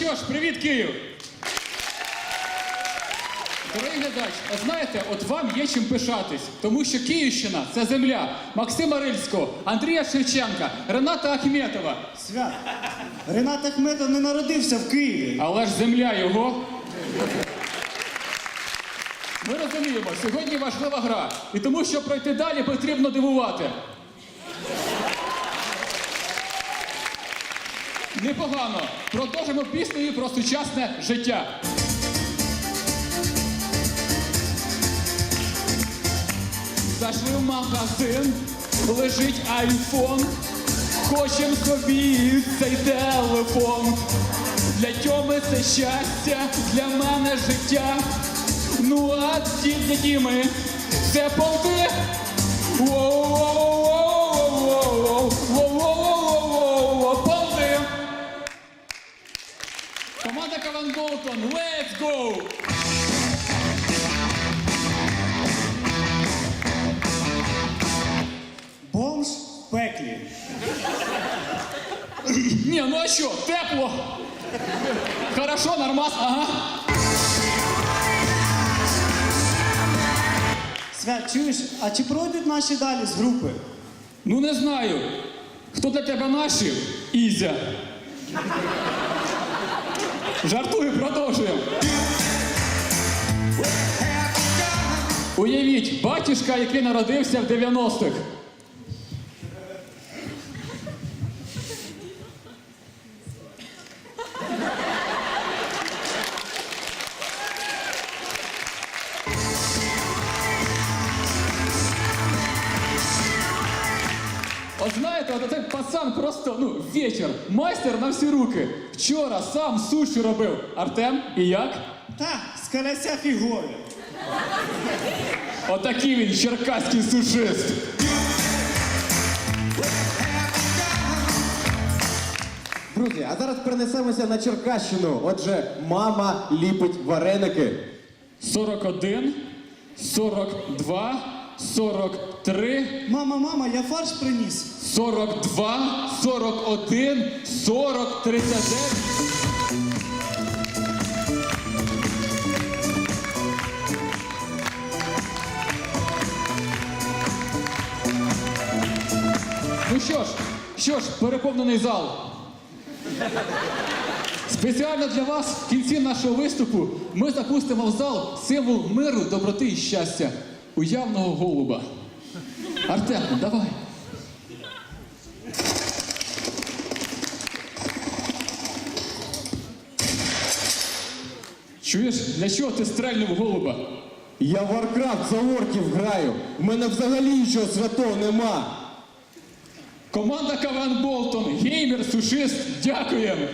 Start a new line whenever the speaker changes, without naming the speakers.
Що ж, привіт, Київ! Дорогий глядач, а знаєте, от вам є чим пишатись, тому що Київщина це земля Максима Рильського, Андрія Шевченка, Рената Ахметова.
Свят. Ренат Ахметов не народився в Києві.
Але ж земля його. Ми розуміємо, сьогодні важлива гра. І тому, що пройти далі, потрібно дивувати. Непогано. Продовжимо піснею про сучасне життя. Зайшли в магазин, лежить айфон. Хочем собі цей телефон. Для тьоми це щастя, для мене життя. Ну а ці для Діми це полки. Воу. Rebecca
Van Bolton. Let's go! Бомж пеклі.
Ні, ну а що? Тепло. Хорошо, нормас, ага.
Свят, чуєш, а чи пройдуть наші далі з групи?
Ну не знаю. Хто для тебе наші? Ізя. Жартую, продовжуємо. Уявіть, батюшка, який народився в 90-х. От знаєте, от цей пацан просто, ну, вечір, майстер на всі руки. Вчора сам суші робив. Артем, і як?
Та, скаляся фігові.
Отакий він, черкаський сушист.
Друзі, а зараз перенесемося на Черкащину. Отже, мама ліпить вареники.
41, 42, 43,
Мама, мама, я фарш приніс.
42, 41, 40, 39. Ну що ж, що ж, переповнений зал. Спеціально для вас в кінці нашого виступу ми запустимо в зал символ миру, доброти і щастя уявного голуба. Артем, давай. Чуєш, для чого ти стрельнув голуба?
Я в Варкрафт за орків граю. У мене взагалі нічого святого нема.
Команда КВН Болтон, геймер, сушист, дякуємо.